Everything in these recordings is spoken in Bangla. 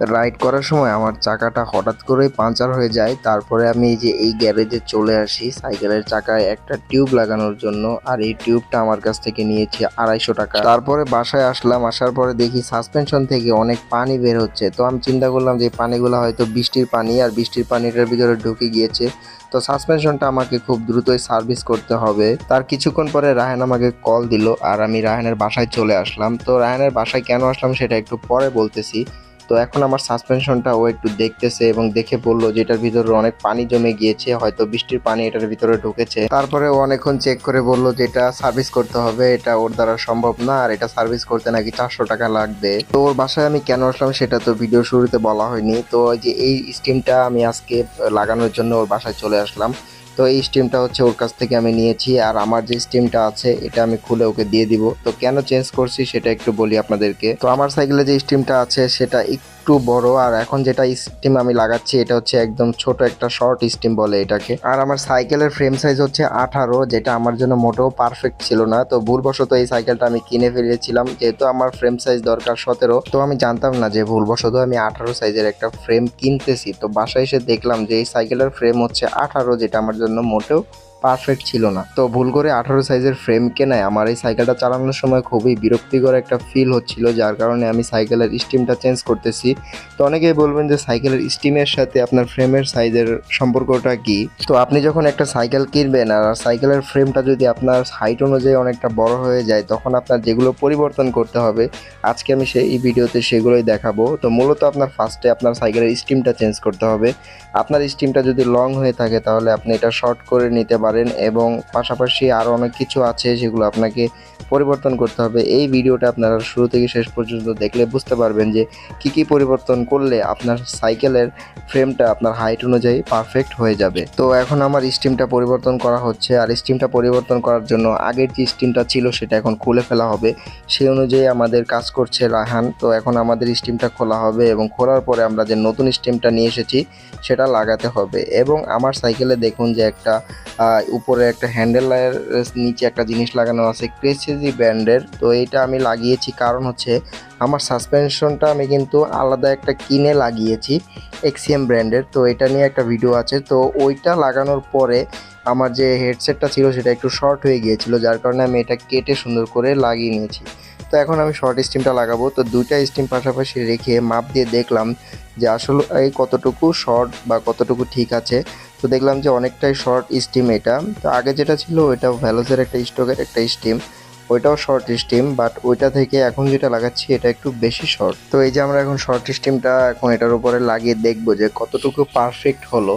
রাইড করার সময় আমার চাকাটা হঠাৎ করেই পাঞ্চার হয়ে যায়। তারপরে আমি এই যে, এই গ্যারেজে চলে আসি। সাইকেলের চাকায় একটা টিউব লাগানোর জন্য। আর এই টিউবটা আমার কাছ থেকে নিয়েছি আড়াইশো টাকা। তারপরে বাসায় আসলাম। আসার পরে দেখি সাসপেনশন থেকে অনেক পানি বের হচ্ছে। তো আমি চিন্তা করলাম যে পানিগুলো হয়তো বৃষ্টির পানি। আর বৃষ্টির পানিটার ভিতরে ঢুকে গিয়েছে। তো সাসপেনশনটা আমাকে খুব দ্রুতই সার্ভিস করতে হবে। তার কিছুক্ষণ পরে রায়হান আমাকে কল দিল। আর আমি রায়হানের বাসায় চলে আসলাম। তো রায়হানের বাসায় কেন আসলাম সেটা একটু পরে বলতেছি। তো এখন আমার সাসপেনশনটা ও একটু দেখতেছে এবং দেখে বলল যে এটার ভিতরে অনেক পানি জমে গিয়েছে, হয়তো বৃষ্টির পানি এটার ভিতরে ঢুকেছে। তারপরে ও অনেকক্ষণ চেক করে বলল যে এটা সার্ভিস করতে হবে, এটা ওর দ্বারা সম্ভব না আর এটা সার্ভিস করতে নাকি চারশো টাকা লাগবে। তো ওর বাসায় আমি কেন আসলাম সেটা তো ভিডিও শুরুতে বলা হয়নি। তো যে এই স্টিমটা আমি আজকে লাগানোর জন্য ওর বাসায় চলে আসলাম। তো এই স্টিমটা হচ্ছে ওর কাছ থেকে আমি নিয়েছি আর আমার যে স্টিমটা আছে, এটা আমি খুলে ওকে দিয়ে দিব। তো কেন চেঞ্জ করছি সেটা একটু বলি আপনাদেরকে। তো আমার সাইকেলে যে স্টিমটা আছে, সেটা একটু বড়, আর এখন যেটা স্টিম আমি লাগাচ্ছি, এটা হচ্ছে একদম ছোট একটা শর্ট স্টিম বলে এটাকে। আর আমার সাইকেলের ফ্রেম সাইজ হচ্ছে আঠারো, যেটা আমার জন্য মোটেও পারফেক্ট ছিল না। তো ভুলবশত এই সাইকেলটা আমি কিনে ফেলেছিলাম, যেহেতু আমার ফ্রেম সাইজ দরকার সতেরো। তো আমি জানতাম না যে ভুলবশত আমি আঠারো সাইজের একটা ফ্রেম কিনতেছি। তো বাসায় এসে দেখলাম যে এই সাইকেলের ফ্রেম হচ্ছে আঠারো, যেটা আমার জন্য মোটেও পারফেক্ট ছিল না। তো ভুল করে আঠারো সাইজের ফ্রেম কেনায় আমার এই সাইকেলটা চালানোর সময় খুবই বিরক্তিকর একটা ফিল হচ্ছিল, যার কারণে আমি সাইকেলের স্টিমটা চেঞ্জ করতেছি। তো অনেকেই বলবেন যে সাইকেলের স্টিমের সাথে আপনার ফ্রেমের সাইজের সম্পর্কটা কি? তো আপনি যখন একটা সাইকেল কিনবেন আর সাইকেলের ফ্রেমটা যদি আপনার হাইট অনুযায়ী অনেকটা বড় হয়ে যায়, তখন আপনার যেগুলো পরিবর্তন করতে হবে, আজকে আমি সেই ভিডিওতে সেগুলোই দেখাবো। তো মূলত আপনার ফার্স্টে আপনার সাইকেলের স্টিমটা চেঞ্জ করতে হবে। আপনার স্টিমটা যদি লং হয়ে থাকে, তাহলে আপনি এটা শর্ট করে নিতে পারেন। এবং পাশাপাশি আরও অনেক কিছু আছে যেগুলো আপনাকে পরিবর্তন করতে হবে। এই ভিডিওটা আপনারা শুরু থেকে শেষ পর্যন্ত দেখলে বুঝতে পারবেন যে কি কি পরিবর্তন করলে আপনার সাইকেলের ফ্রেমটা আপনার হাইট অনুযায়ী পারফেক্ট হয়ে যাবে। তো এখন আমার স্টিমটা পরিবর্তন করা হচ্ছে। আর স্টিমটা পরিবর্তন করার জন্য আগের যে স্টিমটা ছিল সেটা এখন খুলে ফেলা হবে। সেই অনুযায়ী আমাদের কাজ করছে রাহান তো এখন আমাদের স্টিমটা খোলা হবে এবং খোলার পরে আমরা যে নতুন স্টিমটা নিয়ে এসেছি সেটা লাগাতে হবে। এবং আমার সাইকেলে দেখুন যে একটা উপরে একটা হ্যান্ডেলের নিচে একটা জিনিস লাগানো আছে ক্রেসিজি ব্র্যান্ডের তো এইটা আমি লাগিয়েছি, কারণ হচ্ছে আমার সাসপেনশনটা আমি কিন্তু আলাদা একটা কিনে লাগিয়েছি এক্সিএম ব্র্যান্ডের তো এটা নিয়ে একটা ভিডিও আছে। তো ওইটা লাগানোর পরে আমার যে হেডসেটটা ছিল, সেটা একটু শর্ট হয়ে গিয়েছিল, যার কারণে আমি এটা কেটে সুন্দর করে লাগিয়ে নিয়েছি। তো এখন আমি শর্ট স্টিমটা লাগাবো। তো দুইটা স্টিম পাশাপাশি রেখে মাপ দিয়ে দেখলাম যে আসলে এই কতটুকু শর্ট বা কতটুকু ঠিক আছে। তো দেখলাম যে অনেকটাই শর্ট স্টিম এটা। তো আগে যেটা ছিল ওইটা ভ্যালোসের একটা স্টকের একটা স্টিম ওইটাও শর্ট স্টিম বাট ওইটা থেকে এখন যেটা লাগাচ্ছি এটা একটু বেশি শর্ট তো এই যে আমরা এখন শর্ট স্টিমটা এখন এটার উপরে লাগিয়ে দেখব যে কতটুকু পারফেক্ট হলো।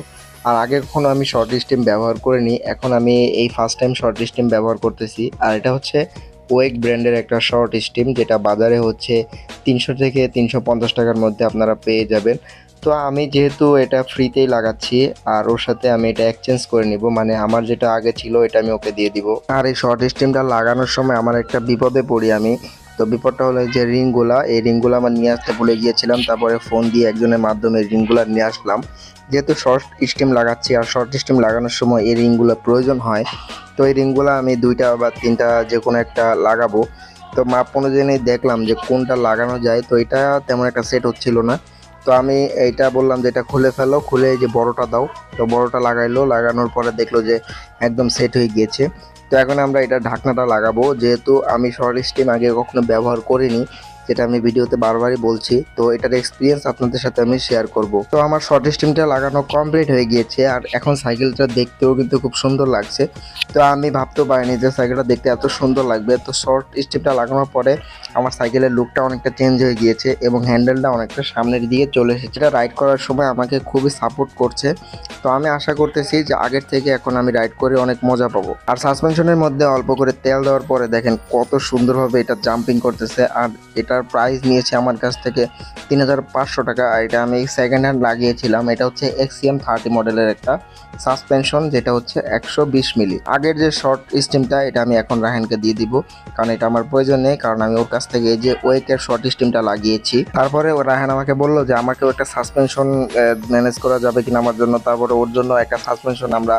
আর আগে কখনো আমি শর্ট স্টিম ব্যবহার করিনি, এখন আমি এই ফার্স্ট টাইম শর্ট স্টিম ব্যবহার করতেছি। আর এটা হচ্ছে ওয়েক ব্র্যান্ডের একটা শর্ট স্টিম যেটা বাজারে হচ্ছে তিনশো থেকে তিনশো পঞ্চাশ টাকার মধ্যে আপনারা পেয়ে যাবেন। তো আমি যেহেতু এটা ফ্রিতেই লাগাচ্ছি, আর ওর সাথে আমি এটা এক্সচেঞ্জ করে নিব মানে আমার যেটা আগে ছিল, এটা আমি ওকে দিয়ে দিব। আর এই শর্ট স্টিমটা লাগানোর সময় আমার একটা বিপদে পড়ি আমি। তো বিপদটা হলো যে রিংগুলা, এই রিংগুলো আমার নিয়ে আসতে ভুলে গিয়েছিলাম, তারপরে ফোন দিয়ে একজনের মাধ্যমে রিংগুলা নিয়ে আসলাম। যেহেতু শর্ট স্টিম লাগাচ্ছি আর শর্ট স্টিম লাগানোর সময় এই রিংগুলো প্রয়োজন হয়, তো এই রিংগুলো আমি দুইটা বা তিনটা যে কোনো একটা লাগাবো। তো মাপ অনুযায়ী দেখলাম যে কোনটা লাগানো যায়, তো এটা তেমন একটা সেট হচ্ছিল না। তো আমি এইটা বললাম যে এটা খুলে ফেলো, খুলে যে বড়টা দাও। তো বড়টা লাগাইলো, লাগানোর পরে দেখল যে একদম সেট হয়ে গিয়েছে। তো এখন আমরা এটা ঢাকনাটা লাগাবো যেহেতু আমি শর্ট স্টিম আগে কখনো ব্যবহার করিনি। যেটা আমি ভিডিওতে বারবারই বলছি, তো এটার এক্সপিরিয়েন্স আপনাদের সাথে আমি শেয়ার করব। তো আমার শর্ট স্টিমটা লাগানো কমপ্লিট হয়ে গিয়েছে আর এখন সাইকেলটা দেখতেও কিন্তু খুব সুন্দর লাগছে। তো আমি ভাবতেও পারিনি যে সাইকেলটা দেখতে এত সুন্দর লাগবে। তো শর্ট স্টিমটা লাগানোর পরে আমার সাইকেলের লুকটা অনেকটা চেঞ্জ হয়ে গিয়েছে এবং হ্যান্ডেলটা অনেকটা সামনের দিকে চলে এসেছে। এটা রাইড করার সময় আমাকে খুবই সাপোর্ট করছে। তো আমি আশা করতেছি যে আগের থেকে এখন আমি রাইড করে অনেক মজা পাবো। আর সাসপেনশনের মধ্যে অল্প করে তেল দেওয়ার পরে দেখেন কত সুন্দরভাবে এটা জাম্পিং করতেছে। আর এটার প্রাইস নিয়েছে আমার কাছ থেকে তিন হাজার পাঁচশো টাকা। এটা আমি সেকেন্ড হ্যান্ড লাগিয়েছিলাম। এটা হচ্ছে এক্সিএম থার্টি মডেলের একটা সাসপেনশন যেটা হচ্ছে একশো বিশ মিলি আগের যে শর্ট স্টিমটা এটা আমি এখন রাহানকে দিয়ে দিব। কারণ এটা আমার প্রয়োজন নেই, কারণ আমি ওর কাছ থেকে যে ওয়েকের শর্ট স্টিমটা লাগিয়েছি। তারপরে রাহান আমাকে বলল যে, আমাকেও একটা সাসপেনশন ম্যানেজ করা যাবে কিনা আমার জন্য। তারপরে ওর জন্য একটা সাসপেনশন আমরা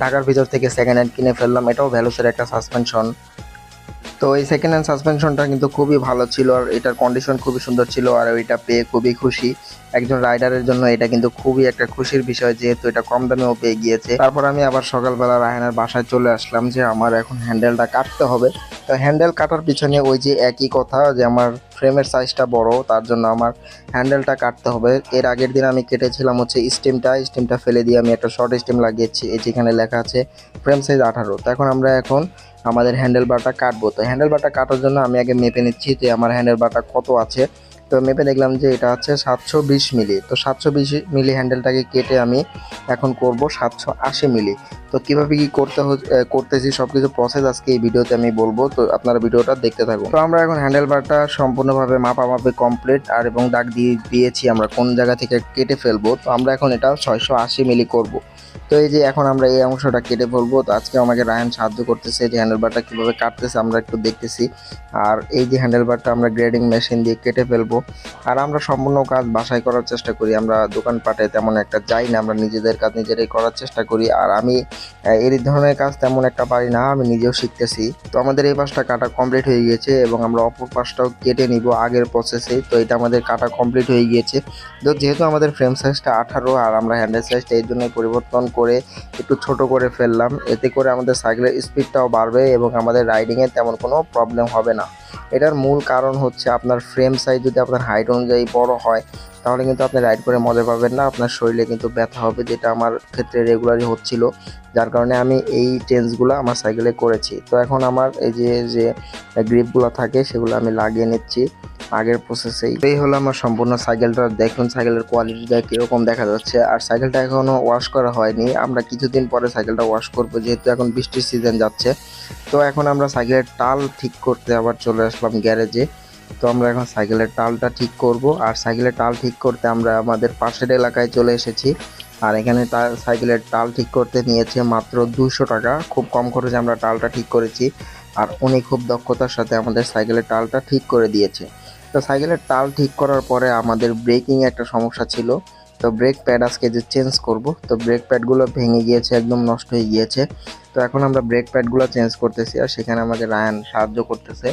ঢাকার ভিতর থেকে সেকেন্ড হ্যান্ড কিনে ফেললাম। এটাও ভ্যালুসের একটা সাসপেনশন তো এই সেকেন্ড হ্যান্ড সাসপেনশনটা কিন্তু খুবই ভালো ছিল আর এটার কন্ডিশন খুবই সুন্দর ছিল আর ওইটা পেয়ে খুবই খুশি। একজন রাইডারের জন্য এটা কিন্তু খুবই একটা খুশির বিষয় যেহেতু এটা কম দামেও পেয়ে গিয়েছে। তারপর আমি আবার সকালবেলা রায়হানের বাসায় চলে আসলাম যে আমার এখন হ্যান্ডেলটা কাটতে হবে। তো হ্যান্ডেল কাটার পিছনে ওই যে একই কথা যে আমার ফ্রেমের সাইজটা বড়, তার জন্য আমার হ্যান্ডেলটা কাটতে হবে। এর আগের দিন আমি কেটেছিলাম হচ্ছে স্টিমটা স্টিমটা ফেলে দিয়ে আমি একটা শর্ট স্টিম লাগিয়েছি, এই যেখানে লেখা আছে ফ্রেম সাইজ আঠারো। তো এখন আমরা এখন আমাদের হ্যান্ডেল বারটা কাটবো। তো হ্যান্ডেল বারটা কাটার জন্য আমি আগে মেপে নিচ্ছি যে আমার হ্যান্ডেল বারটা কত আছে। তো মেপে দেখলাম যে এটা হচ্ছে সাতশো বিশ মিলি। তো সাতশো বিশ মিলি হ্যান্ডেলটাকে কেটে আমি এখন করব সাতশো আশি মিলি। তো কীভাবে কী করতে করতেছি সব কিছু প্রসেস আজকে এই ভিডিওতে আমি বলব। তো আপনারা ভিডিওটা দেখতে থাকুন। তো আমরা এখন হ্যান্ডেল বারটা সম্পূর্ণভাবে মাপা মাপে কমপ্লিট আর এবং দাগ দিয়ে দিয়েছি আমরা কোন জায়গা থেকে কেটে ফেলব। তো আমরা এখন এটা ছয়শো আশি মিলি করব। তো এই যে এখন আমরা এই অংশটা কেটে ফেলব। তো আজকে আমাকে রায়ন সাহায্য করতেছে যে হ্যান্ডেল বারটা কীভাবে কাটতেছে আমরা একটু দেখতেছি। আর এই যে হ্যান্ডেল বারটা আমরা গ্রেডিং মেশিন দিয়ে কেটে ফেলব। আর আমরা সম্পূর্ণ কাজ বাসায় করার চেষ্টা করি। আমরা দোকানপাটে তেমন একটা যাই না, আমরা নিজেদের কাজ নিজেরাই করার চেষ্টা করি। আর আমি এই ধরনের কাজ তেমন একটা পারি না, আমি নিজেও শিখতেছি। তো আমাদের এই পাশটা কাটা কমপ্লিট হয়ে গিয়েছে এবং আমরা অপর পাশটাও কেটে নিব আগের প্রসেসে তো এটা আমাদের কাটা কমপ্লিট হয়ে গিয়েছে। তো যেহেতু আমাদের ফ্রেম সাইজটা আঠারো আর আমরা হ্যান্ডেল সাইজটা এই জন্যই পরিবর্তন করে একটু ছোট করে ফেললাম। এতে করে আমাদের সাইকেলের স্পিডটাও বাড়বে এবং আমাদের রাইডিংয়ে তেমন কোনো প্রবলেম হবে না। এটার মূল কারণ হচ্ছে আপনার ফ্রেম সাইজ যদি আপনার হাইট অনুযায়ী বড় হয়, তাহলে কিন্তু আপনি রাইড করে মজা পাবেন না। আপনার শরীরে কিন্তু ব্যথা হবে, যেটা আমার ক্ষেত্রে রেগুলারই হচ্ছিল। যার কারণে আমি এই চেঞ্জগুলো আমার সাইকেলে করেছি। তো এখন আমার এই যে যে গ্রিপগুলো থাকে, সেগুলো আমি লাগিয়ে নিচ্ছি। আগের প্রসেসেই এই। হলো আমার সম্পূর্ণ সাইকেলটা দেখুন সাইকেলের কোয়ালিটিটা কীরকম দেখা যাচ্ছে। আর সাইকেলটা এখনও ওয়াশ করা হয়নি। আমরা কিছুদিন পরে সাইকেলটা ওয়াশ করব, যেহেতু এখন বৃষ্টির সিজন যাচ্ছে। তো এখন আমরা সাইকেলের টাল ঠিক করতে আবার চলে আসলাম গ্যারেজে তো আমরা এখন সাইকেলের টালটা ঠিক করব। আর সাইকেলের টাল ঠিক করতে আমরা আমাদের পাশের এলাকায় চলে এসেছি। আর এখানে সাইকেলের টাল ঠিক করতে নিয়েছে মাত্র দুশো টাকা। খুব কম খরচে আমরা টালটা ঠিক করেছি। আর উনি খুব দক্ষতার সাথে আমাদের সাইকেলের টালটা ঠিক করে দিয়েছে। তো সাইকেলের টাল ঠিক করার পরে আমাদের ব্রেকিং একটা সমস্যা ছিল। তো ব্রেক প্যাড আজকে যে চেঞ্জ করব, তো ব্রেক প্যাডগুলো ভেঙে গিয়েছে, একদম নষ্ট হয়ে গিয়েছে। তো এখন আমরা ব্রেক প্যাডগুলো চেঞ্জ করতেছি আর সেখানে আমাদের রায়ান সাহায্য করতেছে।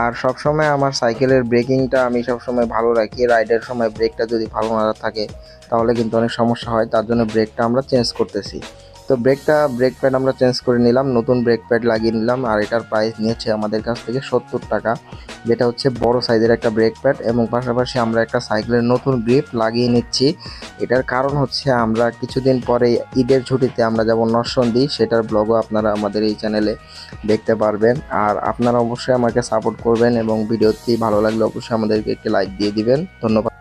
আর সবসময় আমার সাইকেলের ব্রেকিংটা আমি সবসময় ভালো রাখি। রাইডের সময় ব্রেকটা যদি ভালো না থাকে, তাহলে কিন্তু অনেক সমস্যা হয়। তার জন্য ব্রেকটা আমরা চেঞ্জ করতেছি। তো ব্রেকটা, ব্রেক প্যাড আমরা চেঞ্জ করে নিলাম, নতুন ব্রেক প্যাড লাগিয়ে নিলাম, আর এটার প্রাইস নিয়েছে আমাদের কাছ থেকে সত্তর টাকা, যেটা হচ্ছে বড় সাইজের একটা ব্রেক প্যাড, এবং পাশাপাশি আমরা একটা সাইকেলের নতুন গ্রিপ লাগিয়ে নিচ্ছি। এটার কারণ হচ্ছে আমরা কিছুদিন পরে ঈদের ছুটিতে আমরা যেমন নরসন দিই, সেটার ব্লগও আপনারা আমাদের এই চ্যানেলে দেখতে পারবেন। আর আপনারা অবশ্যই আমাকে সাপোর্ট করবেন, এবং ভিডিওটি ভালো লাগলে অবশ্যই আমাদেরকে একটি লাইক দিয়ে দিবেন। ধন্যবাদ।